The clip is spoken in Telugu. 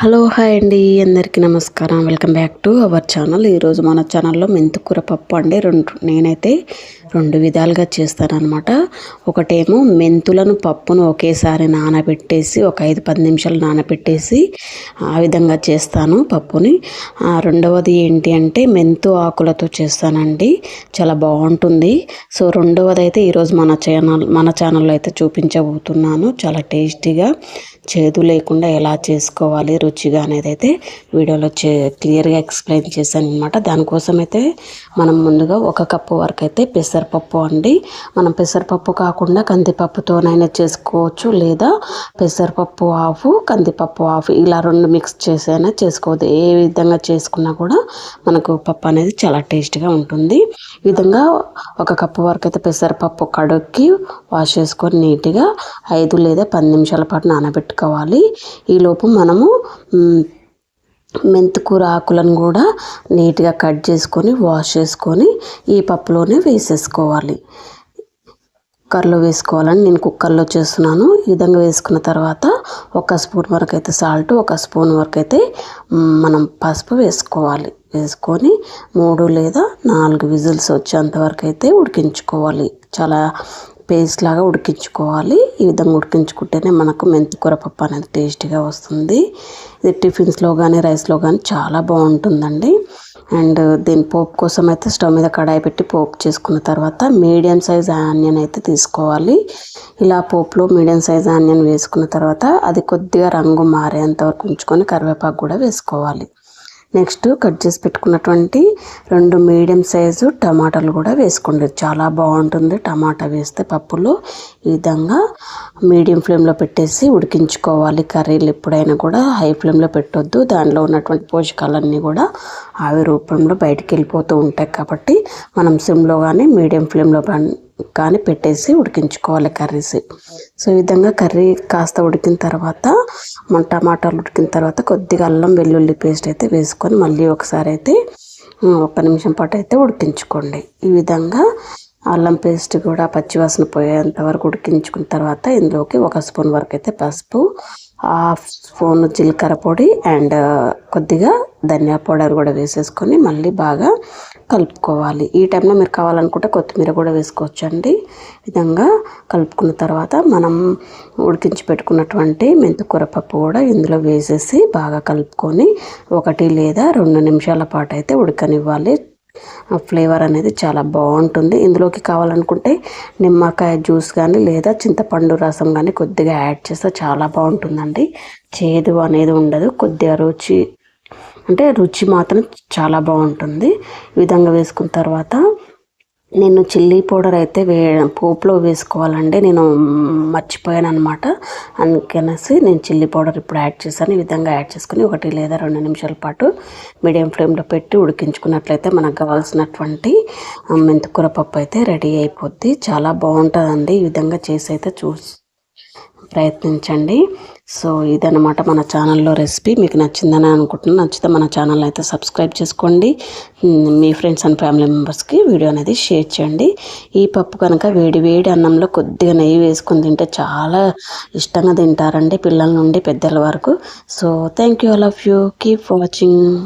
హలో హాయ్ అండి. అందరికీ నమస్కారం. Welcome back to our channel. ఈరోజు మన ఛానల్లో మెంతుకూర పప్పు అండి. రెండు నేనైతే రెండు విధాలుగా చేస్తానన్నమాట. ఒకటేమో మెంతులను పప్పును ఒకేసారి నానబెట్టేసి ఒక ఐదు పది నిమిషాలు నానబెట్టేసి ఆ విధంగా చేస్తాను పప్పుని. రెండవది ఏంటి అంటే మెంతు ఆకులతో చేస్తానండి. చాలా బాగుంటుంది. సో రెండవది అయితే ఈరోజు మన ఛానల్ మన ఛానల్లో అయితే చూపించబోతున్నాను. చాలా టేస్టీగా చేదు లేకుండా ఎలా చేసుకోవాలి రుచిగా అనేది అయితే వీడియోలో చే క్లియర్గా ఎక్స్ప్లెయిన్ చేశాను అనమాట దానికోసం అయితే మనం ముందుగా ఒక కప్పు వరకు అయితే పెసరపప్పు అండి. మనం పెసరపప్పు కాకుండా కందిపప్పుతోనైనా చేసుకోవచ్చు లేదా పెసరపప్పు ఆఫ్ కందిపప్పు ఆఫ్ ఇలా రెండు మిక్స్ చేసైనా చేసుకోవద్దు ఏ విధంగా చేసుకున్నా కూడా మనకు పప్పు అనేది చాలా టేస్ట్గా ఉంటుంది. ఈ విధంగా ఒక కప్పు వరకు అయితే పెసరపప్పు కడుక్కి వాష్ చేసుకొని నీట్గా ఐదు లేదా పది నిమిషాల పాటు నానబెట్టుకోవాలి. ఈలోపు మనము మెంతికూర ఆకులను కూడా నీట్గా కట్ చేసుకొని వాష్ చేసుకొని ఈ పప్పులోనే వేసేసుకోవాలి. కుక్కర్లో వేసుకోవాలని నేను కుక్కర్లో చేస్తున్నాను. ఈ విధంగా వేసుకున్న తర్వాత ఒక స్పూన్ వరకు అయితే సాల్ట్ ఒక స్పూన్ వరకు అయితే మనం పసుపు వేసుకోవాలి. వేసుకొని మూడు లేదా నాలుగు విజిల్స్ వచ్చేంత వరకు అయితే ఉడికించుకోవాలి. చాలా పేస్ట్ లాగా ఉడికించుకోవాలి. ఈ విధంగా ఉడికించుకుంటేనే మనకు మెంతికూర పప్పు అనేది టేస్టీగా వస్తుంది. ఇది టిఫిన్స్లో కానీ రైస్లో కానీ చాలా బాగుంటుందండి. అండ్ దీని పోపు కోసం అయితే స్టవ్ మీద కడాయి పెట్టి పోపు చేసుకున్న తర్వాత మీడియం సైజ్ ఆనియన్ అయితే తీసుకోవాలి. ఇలా పోపులో మీడియం సైజ్ ఆనియన్ వేసుకున్న తర్వాత అది కొద్దిగా రంగు మారేంత వరకు ఉంచుకొని కరివేపాకు కూడా వేసుకోవాలి. నెక్స్ట్ కట్ చేసి పెట్టుకున్నటువంటి రెండు మీడియం సైజు టమాటాలు కూడా వేసుకోండి. చాలా బాగుంటుంది టమాటా వేస్తే పప్పులో ఈ విధంగా మీడియం ఫ్లేమ్లో పెట్టేసి ఉడికించుకోవాలి. కర్రీలు ఎప్పుడైనా కూడా హై ఫ్లేమ్లో పెట్టొద్దు. దానిలో ఉన్నటువంటి పోషకాలన్నీ కూడా ఆవి రూపంలో బయటికి వెళ్ళిపోతూ ఉంటాయి. కాబట్టి మనం సిమ్లో కానీ మీడియం ఫ్లేమ్లో కానీ పెట్టేసి ఉడికించుకోవాలి కర్రీస్. సో ఈ విధంగా కర్రీ కాస్త ఉడికిన తర్వాత మన టమాటాలు ఉడికిన తర్వాత కొద్దిగా అల్లం వెల్లుల్లి పేస్ట్ అయితే వేసుకొని మళ్ళీ ఒకసారి అయితే ఒక నిమిషం పాటు అయితే ఉడికించుకోండి. ఈ విధంగా అల్లం పేస్ట్ కూడా పచ్చివాసన పోయేంత వరకు ఉడికించుకున్న తర్వాత ఇందులోకి ఒక స్పూన్ వరకు అయితే పసుపు హాఫ్ స్పూన్ జీలకర్ర పొడి అండ్ కొద్దిగా ధనియా పౌడర్ కూడా వేసేసుకొని మళ్ళీ బాగా కలుపుకోవాలి. ఈ టైంలో మీరు కావాలనుకుంటే కొత్తిమీర కూడా వేసుకోవచ్చు అండి విధంగా కలుపుకున్న తర్వాత మనం ఉడికించి పెట్టుకున్నటువంటి మెంతికూర పప్పు కూడా ఇందులో వేసేసి బాగా కలుపుకొని ఒకటి లేదా రెండు నిమిషాల పాటు అయితే ఉడకనివ్వాలి. ఫ్లేవర్ అనేది చాలా బాగుంటుంది. ఇందులోకి కావాలనుకుంటే నిమ్మకాయ జ్యూస్ కానీ లేదా చింతపండు రసం కానీ కొద్దిగా యాడ్ చేస్తే చాలా బాగుంటుందండి. చేదు అనేది ఉండదు. కొద్దిగా రుచి అంటే రుచి మాత్రం చాలా బాగుంటుంది. ఈ విధంగా వేసుకున్న తర్వాత నేను చిల్లీ పౌడర్ అయితే వే పోపులో వేసుకోవాలండి నేను మర్చిపోయాను అనమాట అందుకనేసి నేను చిల్లీ పౌడర్ ఇప్పుడు యాడ్ చేశాను. ఈ విధంగా యాడ్ చేసుకుని ఒకటి లేదా రెండు నిమిషాల పాటు మీడియం ఫ్లేమ్లో పెట్టి ఉడికించుకున్నట్లయితే మనకు కావాల్సినటువంటి మెంతికూర పప్పు అయితే రెడీ అయిపోద్ది. చాలా బాగుంటుందండి. ఈ విధంగా చేసి అయితే చూ ప్రయత్నించండి. సో ఇదనమాట మన ఛానల్లో రెసిపీ. మీకు నచ్చిందని అనుకుంటున్నాను. నచ్చితే మన ఛానల్ అయితే సబ్స్క్రైబ్ చేసుకోండి. మీ ఫ్రెండ్స్ అండ్ ఫ్యామిలీ మెంబర్స్కి వీడియో అనేది షేర్ చేయండి. ఈ పప్పు కనుక వేడి వేడి అన్నంలో కొద్దిగా నెయ్యి వేసుకొని తింటే చాలా ఇష్టంగా తింటారండి పిల్లల నుండి పెద్దల వరకు. So thank you all of you. Keep watching.